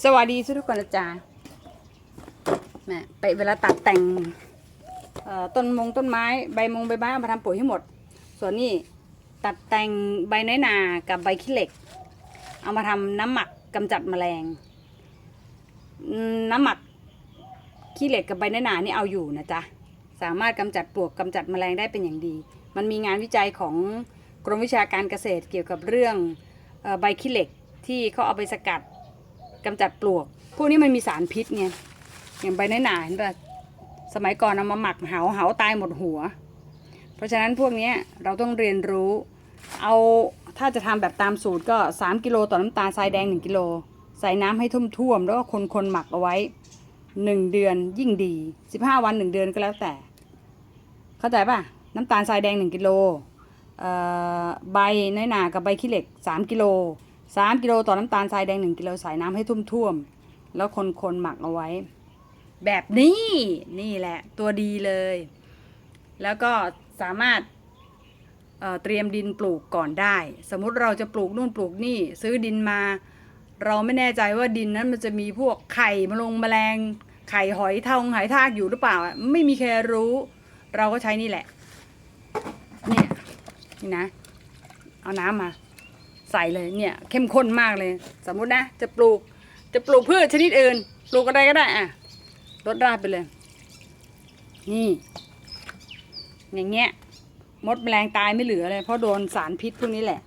สวัสดีทุกคนนะจ๊ะแม่ไปเวลาตัดแต่งต้นมงต้นไม้ใบมงใบไม้เอามาทำปุ๋ยให้หมด ส่วนนี้ตัดแต่งใบน้อยนากับใบขี้เหล็ก เอามาทำน้ำหมักกำจัดแมลง น้ำหมักขี้เหล็กกับใบน้อยนานี่เอาอยู่นะจ๊ะสามารถกำจัดปลวกกำจัดแมลงได้เป็นอย่างดี มันมีงานวิจัยของกรมวิชาการเกษตรเกี่ยวกับเรื่องใบขี้เหล็กที่เขาเอาไปสกัด กำจัดปลวก พวกนี้มันมีสารพิษไงอย่างใบหนาหนาเห็นปะสมัยก่อนเอามาหมักเหาเหาตายหมดหัว เพราะฉะนั้นพวกนี้เราต้องเรียนรู้ เอาถ้าจะทำแบบตามสูตรก็ 3 กิโลต่อน้ำตาลทรายแดง 1 กิโล ใส่น้ำให้ท่วมๆแล้วก็คนคนๆหมักเอาไว้ 1 เดือนยิ่งดี 15 วัน 1 เดือนก็แล้วแต่ เข้าใจป่ะน้ำตาลทรายแดง 1 กิโลเอ่อใบน้อยหนากับใบขี้เหล็ก 3 กิโล 3กิโลต่อน้ำตาลทรายแดง 1 กิโลใส่น้ำให้ท่วมๆ แล้วคนๆหมักเอาไว้ แบบนี้นี่แหละตัวดีเลย แล้วก็สามารถเเตรียมดินปลูกก่อนได้ สมมติเราจะปลูกนู่นปลูกนี่ ซื้อดินมา เราไม่แน่ใจว่าดินนั้นมันจะมีพวกไข่มาลงแมลง ไข่หอยทองหายทากอยู่หรือเปล่า ไม่มีใครรู้ เราก็ใช้นี่แหละเนี่ยนี่นะ เอาน้ำมา ใส่เลยเนี่ยเข้มข้นมากเลย สมมุตินะ จะปลูกจะปลูกพืชชนิดอื่น ปลูกอะไรก็ได้อะรดราดไปเลย นี่ อย่างเงี้ย มดแมลงตายไม่เหลือเลย เพราะโดนสารพิษพวกนี้แหละ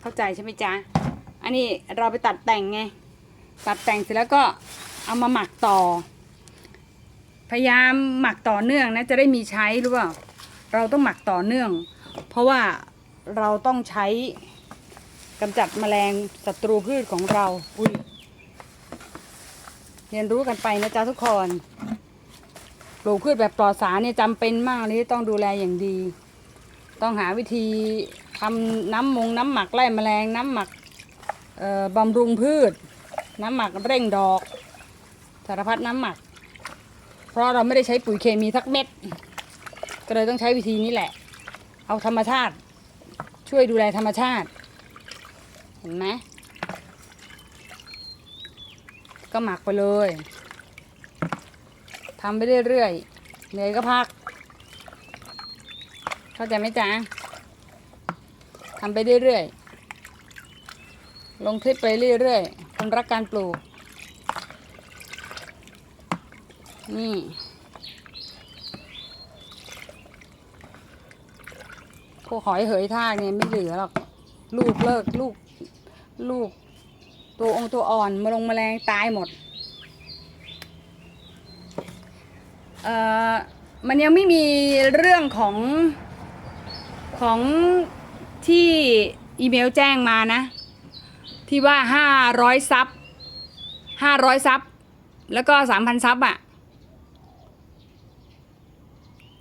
เข้าใจใช่ไหมจ๊ะ อันนี้เราไปตัดแต่งไง ตัดแต่งเสร็จแล้วก็เอามาหมักต่อ พยายามหมักต่อเนื่องนะ จะได้มีใช้รู้เปล่า เราต้องหมักต่อเนื่อง เพราะว่าเราต้องใช้ กำจัดแมลงศัตรูพืชของเรา อุ้ยเรียนรู้กันไปนะจ๊ะทุกคน ปลูกพืชแบบปลอดสารเนี่ยจำเป็นมากเลยที่ต้องดูแลอย่างดี ต้องหาวิธีทำน้ำมงน้ำหมักไล่แมลงน้ำหมักเอ่อบำรุงพืช น้ำหมักเร่งดอกสารพัดน้ำหมัก เพราะเราไม่ได้ใช้ปุ๋ยเคมีสักเม็ด ก็เลยต้องใช้วิธีนี้แหละ เอาธรรมชาติ ช่วยดูแลธรรมชาติ เห็นไหมก็หมักไปเลยทำไปเรื่อยๆเหนื่อยก็พัก เข้าใจไหมจ๊ะทำไปเรื่อยๆ ลงคลิปไปเรื่อยๆ คนรักการปลูก นี่ พวกหอยเหยทากเนี่ยไม่เหลือหรอก ลูกเลิกลูก ลูก ตัวองตัวอ่อนมาลงมแมลงตายหมด เอ่อ มันยังไม่มีเรื่องของของที่อีเมลแจ้งมานะ ที่ว่าห้าร้อยซับห้าร้อยซับแล้วก็สามพันซับอะ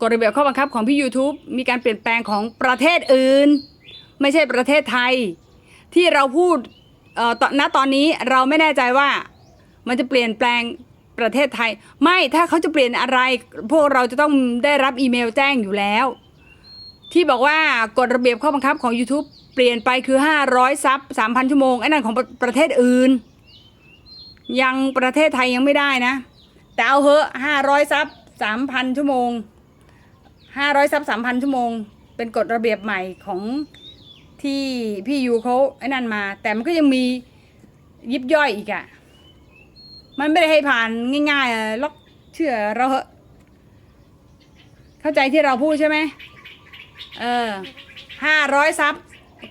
กฎระเบียบข้อบังคับของพี่ YouTube มีการเปลี่ยนแปลงของประเทศอื่น ไม่ใช่ประเทศไทย ที่เราพูดเอ่อตอนณตอนนี้เราไม่แน่ใจว่ามันจะเปลี่ยนแปลงประเทศไทย ไม่ถ้าเขาจะเปลี่ยนอะไร พวกเราจะต้องได้รับอีเมลแจ้งอยู่แล้ว ที่บอกว่ากฎระเบียบข้อบังคับของ YouTube เปลี่ยนไปคือ 500 ซับ 3,000 ชั่วโมงไอ้นั่นของประประเทศอื่น ยังประเทศไทยยังไม่ได้นะ แต่เอาเหอะ500 ซับ 3,000 ชั่วโมง 500 ซับ 3,000 ชั่วโมง เป็นกฎระเบียบใหม่ของ ที่พี่ยูเขาไอ้นั่นมา แต่มันก็ยังมียิบย่อยอีกอะมันไม่ได้ให้ผ่านง่ายๆล็อกเชื่อเราเหอะเข้าใจที่เราพูดใช่ไหมเออห้าร้อยซับ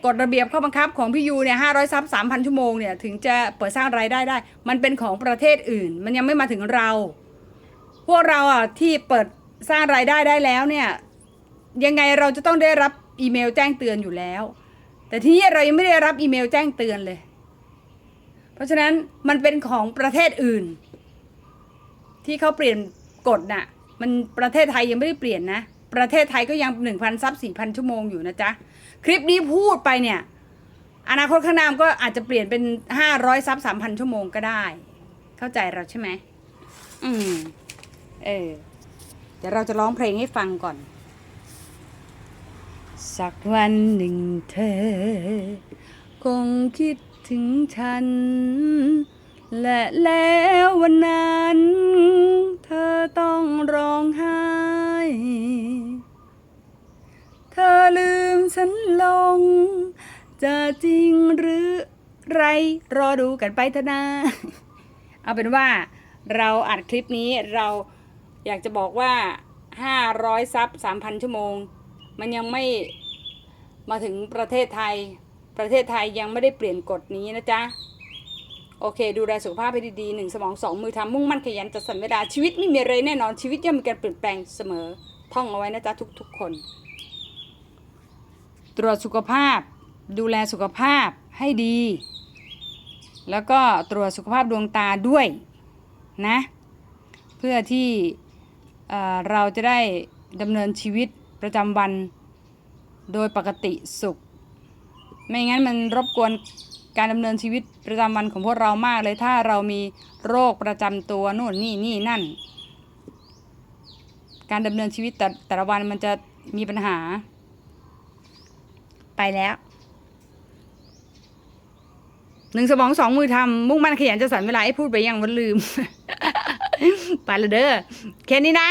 กฎระเบียบข้อบังคับของพี่ยูเนี่ยห้าร้อยซับสามพันชั่วโมงเนี่ยถึงจะเปิดสร้างรายได้ได้ มันเป็นของประเทศอื่น มันยังไม่มาถึงเรา พวกเราอะที่เปิดสร้างรายได้ได้แล้วเนี่ย ยังไงเราจะต้องได้รับอีเมลแจ้งเตือนอยู่แล้ว แต่ที่นี่เรายังไม่ได้รับอีเมลแจ้งเตือนเลย เพราะฉะนั้นมันเป็นของประเทศอื่น ที่เขาเปลี่ยนกฎน่ะ มันประเทศไทยยังไม่ได้เปลี่ยนนะ ประเทศไทยก็ยังหนึ่งพันซับสี่พันชั่วโมงอยู่นะจ๊ะ คลิปนี้พูดไปเนี่ย อนาคตข้างหน้าก็อาจจะเปลี่ยนเป็นห้าร้อยซับสามพันชั่วโมงก็ได้ เข้าใจเราใช่ไหมอืม เออ เดี๋ยวเราจะร้องเพลงให้ฟังก่อน สักวันหนึ่งเธอ คงคิดถึงฉัน และแล้ววันนั้น เธอต้องร้องไห้ เธอลืมฉันลง จะจริงหรือไร รอดูกันไปเถอะนะเอาเป็นว่าเราอัดคลิปนี้เราอยากจะบอกว่า 500 ซับ 3,000 ชั่วโมง มันยังไม่มาถึงประเทศไทย ประเทศไทยยังไม่ได้เปลี่ยนกฎนี้นะจ๊ะ โอเค ดูแลสุขภาพให้ดีๆหนึ่งสมองสองมือทำมุ่งมั่นขยันจัดสรรเวลาชีวิตไม่มีอะไรแน่นอนชีวิตย่อมมีการเปลี่ยนแปลงเสมอ ท่องเอาไว้นะจ๊ะทุกๆคน ตรวจสุขภาพ ดูแลสุขภาพให้ดี แล้วก็ตรวจสุขภาพดวงตาด้วยนะ เพื่อที่เอ่เราจะได้ดำเนินชีวิต ประจำวันโดยปกติสุข ไม่งั้นมันรบกวนการดำเนินชีวิตประจำวันของพวกเรามากเลยถ้าเรามีโรคประจำตัวโน่นนี่นี่นั่น การดำเนินชีวิตแต่แต่ละวันมันจะมีปัญหา ไปแล้วหนึ่งสมองสองมือทำมุ่งมั่นขยันจะสันเวลาให้พูดไปยังวันลืม ไปและเด้อแค่นี้นะ